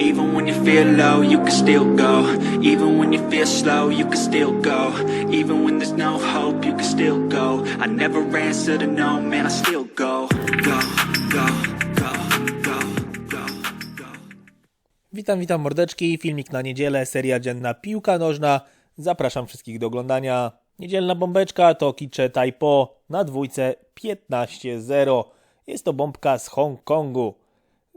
Even when you feel low, you can still go. Even when you feel slow, you can still go. Even when there's no hope, you can still go. I never answer to no, man, I still go. Go, go, go. Witam, witam mordeczki. Filmik na niedzielę, seria dzienna piłka nożna. Zapraszam wszystkich do oglądania. Niedzielna bombeczka to Kicze Taipo na dwójce 15-0. Jest to bombka z Hongkongu.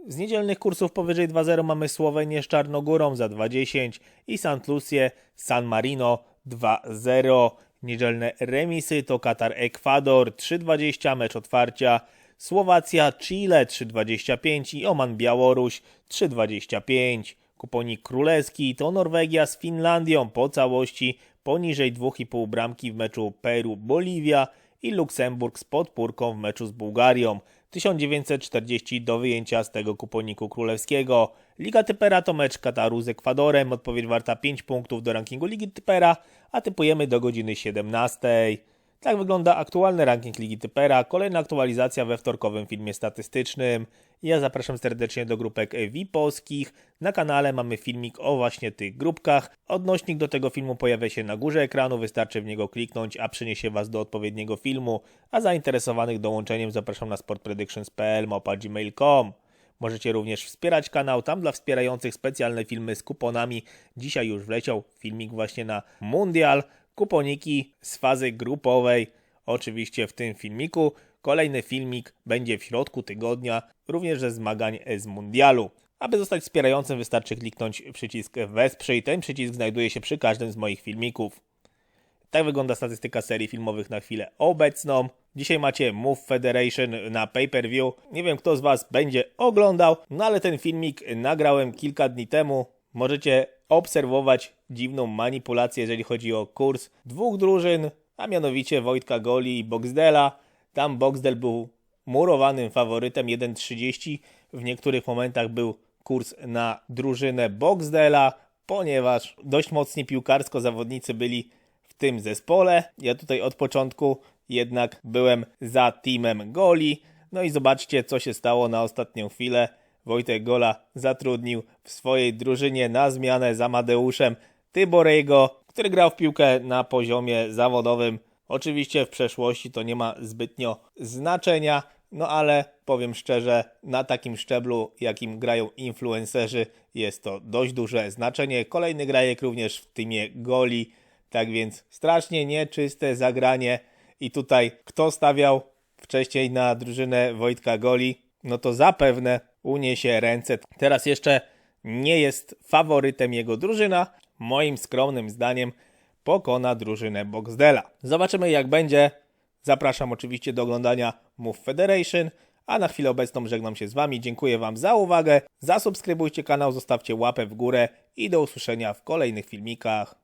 Z niedzielnych kursów powyżej 2-0 mamy Słowenię z Czarnogórą za 2-10 i St. Lucie San Marino 2-0. Niedzielne remisy to Katar Ekwador 3-20 mecz otwarcia, Słowacja Chile 3-25 i Oman Białoruś 3-25. Kuponik królewski to Norwegia z Finlandią po całości poniżej 2,5 bramki w meczu Peru-Boliwia i Luksemburg z podpórką w meczu z Bułgarią. 1940 do wyjęcia z tego kuponiku królewskiego. Liga Typera to mecz Kataru z Ekwadorem, odpowiedź warta 5 punktów do rankingu Ligi Typera, a typujemy do godziny 17. Tak wygląda aktualny ranking Ligi Typera, kolejna aktualizacja we wtorkowym filmie statystycznym. Ja zapraszam serdecznie do grupek VIP-owskich. Na kanale mamy filmik o właśnie tych grupkach. Odnośnik do tego filmu pojawia się na górze ekranu, wystarczy w niego kliknąć, a przyniesie Was do odpowiedniego filmu. A zainteresowanych dołączeniem zapraszam na sportpredictions.pl gmail.com. Możecie również wspierać kanał, tam dla wspierających specjalne filmy z kuponami. Dzisiaj już wleciał filmik właśnie na Mundial, kuponiki z fazy grupowej. Oczywiście w tym filmiku. Kolejny filmik będzie w środku tygodnia, również ze zmagań z Mundialu. Aby zostać wspierającym wystarczy kliknąć przycisk wesprzyj. Ten przycisk znajduje się przy każdym z moich filmików. Tak wygląda statystyka serii filmowych na chwilę obecną. Dzisiaj macie Move Federation na pay-per-view. Nie wiem, kto z Was będzie oglądał, no ale ten filmik nagrałem kilka dni temu. Możecie obserwować dziwną manipulację, jeżeli chodzi o kurs dwóch drużyn, a mianowicie Wojtka Goli i Boxdela. Tam Boxdel był murowanym faworytem 1,30. W niektórych momentach był kurs na drużynę Boxdela, ponieważ dość mocni piłkarsko zawodnicy byli w tym zespole. Ja tutaj od początku jednak byłem za teamem Goli. No i zobaczcie, co się stało na ostatnią chwilę. Wojtek Gola zatrudnił w swojej drużynie na zmianę za Amadeuszem Tyborego, który grał w piłkę na poziomie zawodowym. Oczywiście w przeszłości to nie ma zbytnio znaczenia, no ale powiem szczerze, na takim szczeblu, jakim grają influencerzy, jest to dość duże znaczenie. Kolejny grajek również w teamie Goli, tak więc strasznie nieczyste zagranie. I tutaj kto stawiał wcześniej na drużynę Wojtka Goli, no to zapewne uniesie ręce. Teraz jeszcze nie jest faworytem jego drużyna. Moim skromnym zdaniem pokona drużynę Boxdela. Zobaczymy jak będzie. Zapraszam oczywiście do oglądania Move Federation. A na chwilę obecną żegnam się z Wami. Dziękuję Wam za uwagę. Zasubskrybujcie kanał, zostawcie łapę w górę i do usłyszenia w kolejnych filmikach.